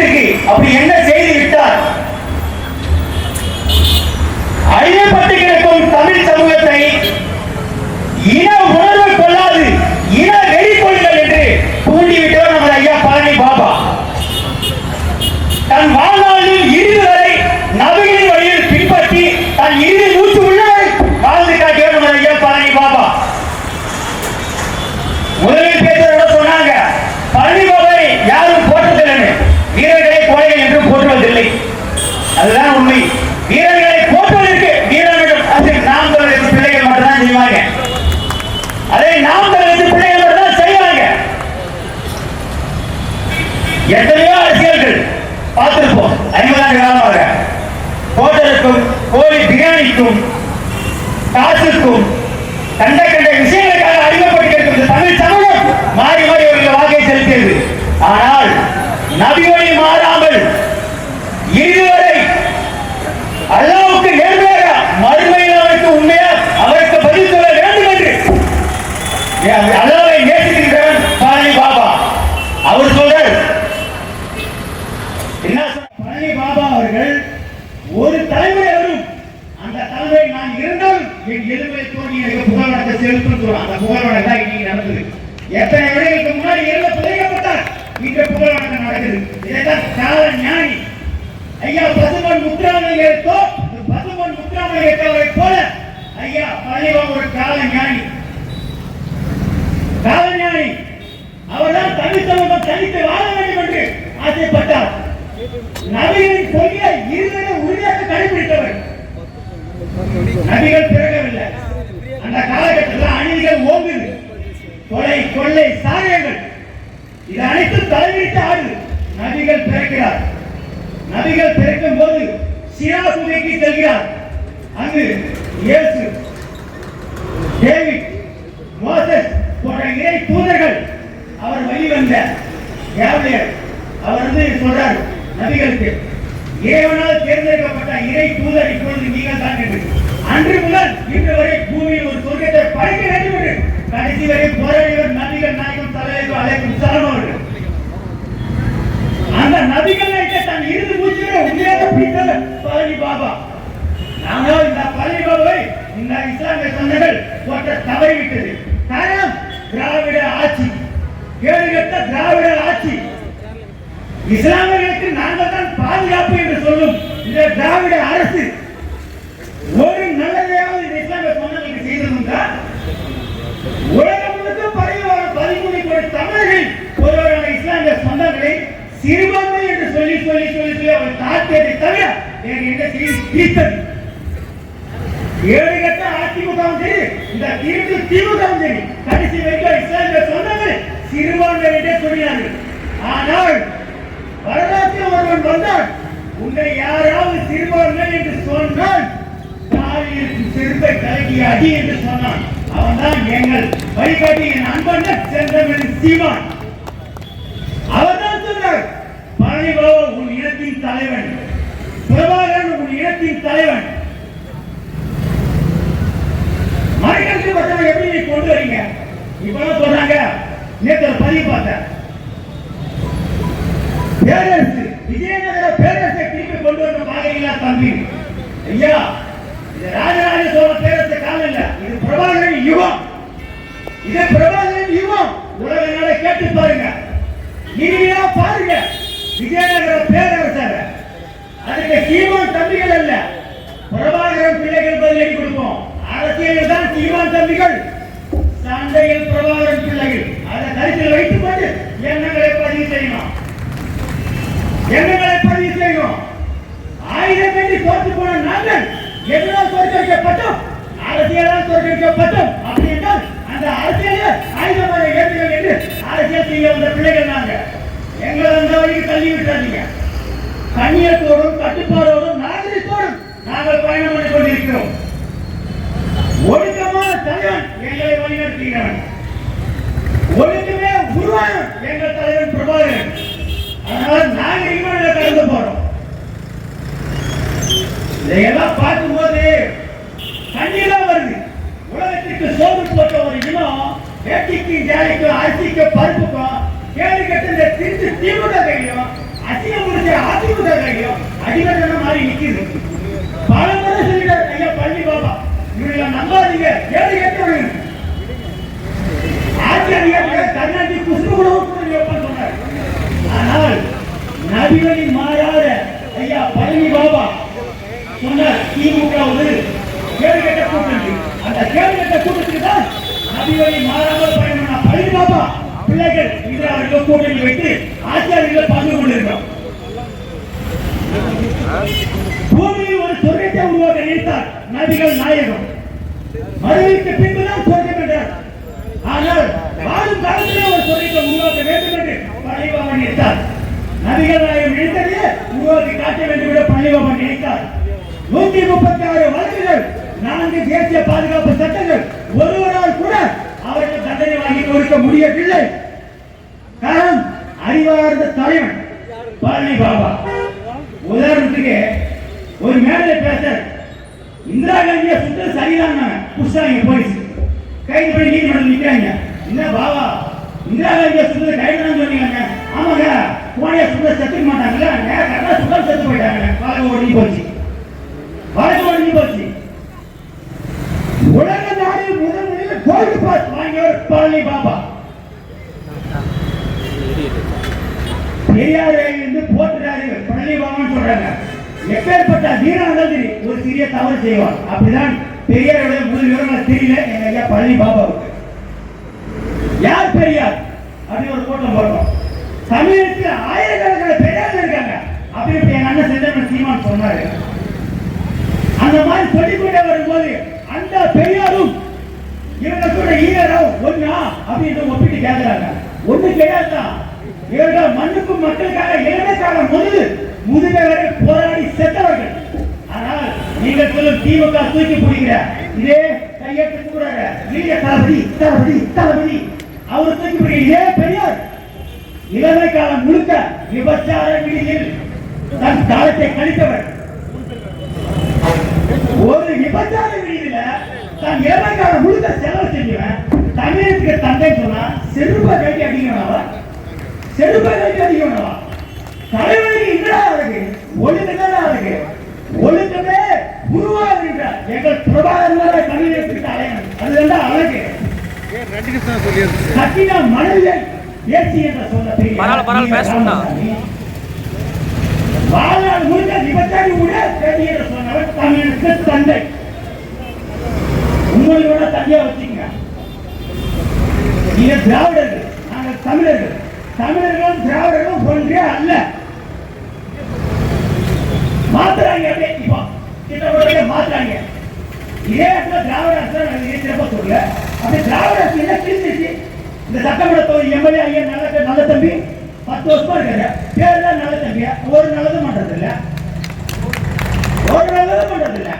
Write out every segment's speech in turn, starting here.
இருக்கு. அப்படி என்ன செய்து விட்டார்? அழியப்பட்டு அதுதான் உண்மை. அல்லாவுக்கு நேர்மையாக மறுமையில் அவருக்கு உண்மையா அவருக்கு பதில் சொல்ல வேண்டும் என்று. அல்லாவை நேசிக்கின்றவன் பழனி பாபா. அவர் சொல்றார் என்ன சொல்ற- பழனி பாபா அவர்கள் ஒரு தலைமுறை வரும் அந்த தலைமுறை நான் இருந்தால் என் எலும்பை தோண்டி எனக்கு புகழ் செலுத்தும் சொல்லுவான் அந்த புகழ் தான் இன்னைக்கு நடந்தது. எத்தனை வருடங்களுக்கு முன்னாடி இருந்த புதைக்கப்பட்டார் இன்று புகழ் நடக்குது. இதைத்தான் கால ஞானி ஐயா பசுமன் முத்துராமலிங்கத்தவரை போல ஐயா பழனி ஒரு கால ஞானி. கால ஞானி அவர்தான் தமிழ் தனித்து வாழ வேண்டும் என்று ஆசைப்பட்டார். நபிகளின் கொள்கையை இருவரை உறுதியாக கடைபிடித்தவர் நபிகள் பிறகவில்லை. அந்த காலகட்டத்தில் அநீதிகள் ஓங்குது. கொலை கொள்ளை சாரியங்கள் இது அனைத்தும் தலைவிட்டு ஆடு. நபிகள் பிறக்கிறார். நபிகள் பிறக்கும் போது சிராசுமைக்கு செல்கிறார். அங்கு இயேசு டேவிட் மோசஸ் போன்ற இறை தூதர்கள் அவர் வழிவந்த கேப்ரியல் அவர் வந்து சொல்றார் நபிகளுக்கு ஏவனால் தேர்ந்தெடுக்கப்பட்ட இறை தூதர் இப்பொழுது நீங்கள் தான் என்று. அன்று முதல் இன்று வரை பூமியில் ஒரு சொர்க்கத்தை படைக்க வேண்டும் என்று கடைசி வரை போராடியவர் நபிகள் நாயகம் தலைவர் அழைக்கும் சலம் அவர்கள். அந்த நபிகள் தன் இறுதி மூச்சிலே உண்மையாக பிடித்தவர் பழனி பாபா. நாங்கள் இந்த பழனி இந்த இஸ்லாமிய சொந்தங்கள் போட்ட தவறிவிட்டது. காரணம் திராவிட ஆட்சி. கேடுகட்ட திராவிட ஆட்சி. இஸ்லாமியர்களுக்கு நாங்கள் தான் பாதுகாப்பு என்று சொல்லும் இந்த திராவிட அரசு. ஒரு நல்லதையாவது இந்த இஸ்லாமிய சொந்தங்களுக்கு செய்திருந்தா உலகம் முழுக்க பரவி வர பதிமூணு கோடி தமிழர்கள் ஒருவரான இஸ்லாமிய சொந்தங்களை சிறுபான்மை என்று சொல்லி சொல்லி சொல்லி சொல்லி அவர் தாக்கியதை தவிர வேறு எந்த செய்தி தீர்த்தது. ஏழு கட்ட அதிமுகவும் சரி இந்த தீர்ப்பு திமுகவும் சரி கடைசி வரைக்கும் இஸ்லாமிய சொன்னது சிறுபான்மையிட்டே சொல்லினார்கள். ஆனால் வரலாற்றில் ஒருவன் வந்தான் உன்னை யாராவது சிறுபான்மை என்று சொன்னால் தாவியிற்கு சிறுத்தை கலகி அடி என்று சொன்னான். அவன்தான் எங்கள் வழிகாட்டியின் அன்பன் செந்தமிழ் சீமான். அவர்தான் சொன்னார் பழனிபாபா உன் இனத்தின் தலைவன் பிரபாகரன் உன் இனத்தின் தலைவன். மறைக்கட்டு பட்டவை எப்படி நீ கொண்டு வரீங்க இப்பதான் சொல்றாங்க நேற்று ஒரு பதிவு பார்த்தேன். பேரரசு விஜயநகர பேரரசை திருப்பி கொண்டு வரணும் பாகையில்லா தம்பி. ஐயா இது ராஜராஜ சோழ பேரரசு காலம் இல்ல இது பிரபாகரன் யுகம். இது பிரபாகரன் யுகம். உலக நாட கேட்டு பாருங்க. இனிமையா பாருங்க. விஜயநகர பேரரசர் அதுக்கு சீமான் தம்பிகள் அல்ல. பிரபாகரன் பிள்ளைகள் பதிலடி கொடுப்போம். அரசியலில் தான் சீமான் தம்பிகள். சண்டையில் பிரபாகரன் பிள்ளைகள். அதை கருத்தில் வைத்துக் கொண்டு எண்ணங்களை பதிவு செய்யணும். எண்ணங்களை பதிவு செய்யணும். ஆயிரம் கட்டி தோற்று போன நாங்கள் எதனால் தோற்கடிக்கப்பட்டோம். அரசியலால் தோற்கடிக்கப்பட்டோம். அப்படி என்றால் அந்த அரசியலே ஆயுதமாக ஏற்றுகள் என்று அரசியல் செய்ய வந்த பிள்ளைகள் நாங்கள் எங்களை அந்த வழிக்கு தள்ளி விட்டாதீங்க. கண்ணியத்தோடும் கட்டுப்பாடோடும் நாகரிகத்தோடும் நாங்கள் பயணம் பண்ணி கொண்டிருக்கிறோம் ஒழுக்கமான தலைவன் எங்களை ஒழுங்குமே உருவாகும் எங்க தலைவர் பிரபாகரன். அதனால நாகரிகமா இதை கடந்து போறோம். இதையெல்லாம் பார்க்கும்போது கண்ணீரா வருது. உலகத்திற்கு சோறு போட்ட ஒரு இனம் வேட்டிக்கு ஜாலிக்கும் அரிசிக்கு பருப்புக்கும் கேடு கட்டு இந்த திருச்சி திமுக கையிலும் அசிய முடிச்ச அதிமுக கையிலும் அடிமட்டன மாதிரி நிக்குது. பல முறை சொல்லிட்டார் ஐயா பள்ளி பாபா இவங்களை நம்பாதீங்க. கேடு கேட்டவங்க ஆச்சாரியார் கர்நாடி குசும்பு கூட சொன்னார். ஆனால் நபிவழி மாறாத ஐயா பழனி பாபா சொன்னார் திமுக ஒரு கேள்வி கட்ட அந்த கேள்வி கேட்ட கூட்டத்துக்கு தான் நபிவழி மாறாமல் பயணம் பழனி பாபா பிள்ளைகள் இன்று கூட்டணி வைத்து ஆச்சாரியர்கள் பங்கு கொண்டிருக்கிறோம். பூமியில் ஒரு சொர்க்கத்தை உருவாக்க நினைத்தார் நபிகள் நாயகம். மறுமைக்கு பின்புதான் சொர்க்கம் என்றார். ஆனால் வாழும் காலத்திலே ஒரு சொர்க்கத்தை உருவாக்க வேண்டும் என்று பள்ளிபாபன் நினைத்தார். நபிகள் நாயகம் நினைத்ததையே உருவாக்கி காட்ட வேண்டும் என்று பள்ளிபாபன் நினைத்தார். நூத்தி முப்பத்தி ஆறு வழக்குகள் நான்கு தேசிய பாதுகாப்பு சட்டங்கள் ஒருவரால் கூட அவர்கள் தண்டனை வாங்கி கொடுக்க முடியவில்லை. காரணம் அறிவார்ந்த தலைவன் பழனி பாபா உதாரணத்துக்கு ஒரு மேடையில பேச இந்திரா காந்தியை சுத்த சரிதான் புடிச்சாங்க போலீஸ். கைது பண்ணி நீதிமன்றம் நிக்கிறாங்க. என்ன பாபா இந்திரா காந்தியை சுட்டு கைது சொன்னீங்க ஆமாங்க. போனே சுந்தர் செத்துக்க மாட்டாங்கல்ல? நேரத்தில் சுந்தர் செத்து போயிட்டாங்க. வழக்கு ஒடுங்கி போச்சு. வழக்கு ஒடுங்கி போச்சு. உலக நாடு முதல் கோல்டு பாஸ் வாங்கியவர் பழனி பாபா பெரியாரை வந்து போட்டுறாரு பழனி பாபான்னு சொல்றாங்க. எப்பேற்பட்ட வீரன் தெரியும். ஒரு சிறிய தவறு செய்வார் அப்படிதான் பெரியாருடைய முதல் விவரங்கள் தெரியல. எங்க ஐயா பழனி பாபா யார் பெரியார்? அப்படின்னு ஒரு கோட்டம் போடுறோம் தமிழுக்கு ஆயிரக்கணக்கான பெரியார் இருக்காங்க. அப்படி இப்படி அண்ணன் செந்தமன் சீமான் சொன்னாரு. அந்த மாதிரி சொல்லிக்கொண்டே வரும்போது அந்த பெரியாரும் இவங்க கூட ஈரரும் ஒன்னா அப்படின்னு ஒப்பிட்டு கேட்கிறாங்க ஒண்ணு கிடையாதுதான் இவர்கள் மண்ணுக்கும் மக்களுக்காக இளமைக்காக முதல் முதுமை வரை போராடி செத்தவர்கள். ஆனால் நீங்கள் சொல்லும் திமுக தூக்கி பிடிக்கிற இதே கையெழுத்து கூட இளைய தளபதி தளபதி தளபதி. அவர் தூக்கி இதே பெரியார் இளமை காலம் முழுக்க விபச்சார விடுதியில் தன் காலத்தை கழித்தவர். ஒரு விபச்சார விடுதியில தன் இளமை காலம் முழுக்க செலவு செஞ்சவன் தமிழத்துக்கு தந்தை சொன்னா செருப்ப கட்டி அடிக்கணும்வா செருப்ப கட்டி அடிக்கணும்வா தலைவனுக்கு என்னடா இருக்கு ஒழுக்கமே இருக்கு ஒழுக்கமே உருவாகுகின்ற எங்கள் பிரபாகரனால தமிழகத்துக்கு அலையணும் அதுதான் அழகு. பரவாயில்ல, பரவாயில்ல, பேசணும்டா. வாழ்நாள் முழுக்க விபச்சாரி கூட என்று சொன்னவர் தமிழுக்கு தந்தை. உங்களோட தந்தையா வச்சுங்க நீங்க திராவிடர்கள். நாங்கள் தமிழர்கள். தமிழர்களும் திராவிடர்களும் ஒன்றே அல்ல. மாத்துறாங்க அப்படியே இப்போ. திட்டப்பட்ட மாத்துறாங்க. இதே இடத்துல திராவிட அரசு நாங்கள் இருக்கிறப்ப அப்படி திராவிட அரசு என்ன கிழிச்சிச்சு இந்த சட்டமன்ற எம்எல்ஏ ஐயன் நல்ல நல்ல தம்பி பத்து வருஷமா இருக்காரு. பேர் தான் நல்ல தம்பி ஒரு நல்லதும் பண்றது இல்ல ஒரு நல்லதும் பண்றது இல்ல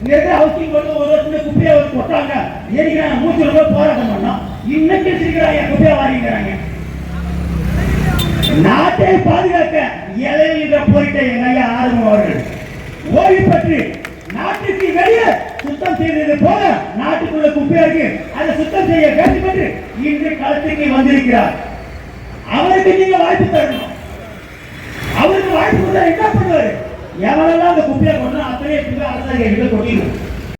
இங்க இருக்கிற ஹவுசிங் போர்டு ஒரு வருஷத்துல குப்பையா ஒரு கொட்டாங்க எரிக்கிறாங்க மூச்சு ரொம்ப போராட்டம் பண்ணோம்? இன்னைக்கு சிரிக்கிறாங்க குப்பையா வாங்கிக்கிறாங்க நாட்டை பாதுகாக்க இலையில போயிட்ட எங்க ஐயா ஆர்வம் அவர்கள். சுத்தம் செய்தது போல நாட்டுக்குள்ள குப்பையா இருக்கு. அதை சுத்தம் செய்ய வேண்டும் என்று இன்று களத்துக்கு வந்திருக்கிறார். அவருக்கு நீங்க வாய்ப்பு தரணும். அவருக்கு வாய்ப்பு கொடுத்தா என்ன பண்ணுவாரு? எவரெல்லாம் அந்த குப்பையை கொண்டு அத்தனை அரசாங்க கொட்டிடும்